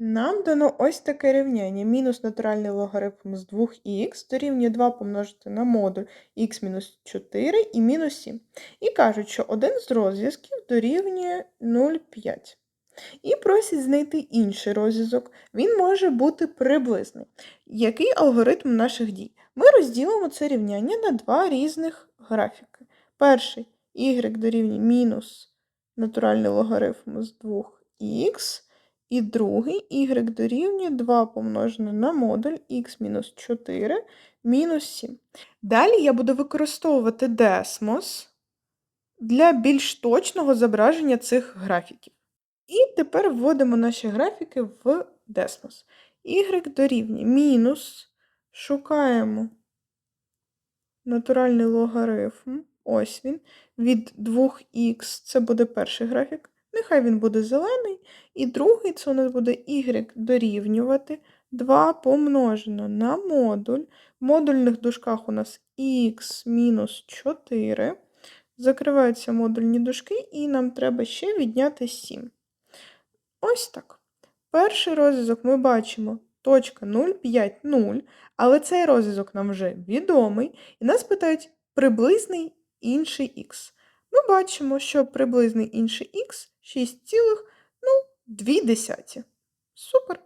Нам дано ось таке рівняння. Мінус натуральний логарифм з 2х дорівнює 2 помножити на модуль х мінус 4 і мінус 7. І кажуть, що один з розв'язків дорівнює 0,5. І просять знайти інший розв'язок. Він може бути приблизний. Який алгоритм наших дій? Ми розділимо це рівняння на два різних графіки. Перший y дорівнює мінус натуральний логарифм з 2х. І другий y дорівнює 2 помножене на модуль х мінус 4 мінус 7. Далі я буду використовувати десмос для більш точного зображення цих графіків. І тепер вводимо наші графіки в десмос. y дорівнює мінус, шукаємо натуральний логарифм, ось він, від 2х, це буде перший графік. Нехай він буде зелений. І другий це у нас буде y дорівнювати 2 помножено на модуль. В модульних дужках у нас х мінус 4. Закриваються модульні дужки, і нам треба ще відняти 7. Ось так. Перший розв'язок ми бачимо точка 0,5, 0, але цей розв'язок нам вже відомий, і нас питають приблизний інший х. Ми бачимо, що приблизний інший х 6,2. Супер.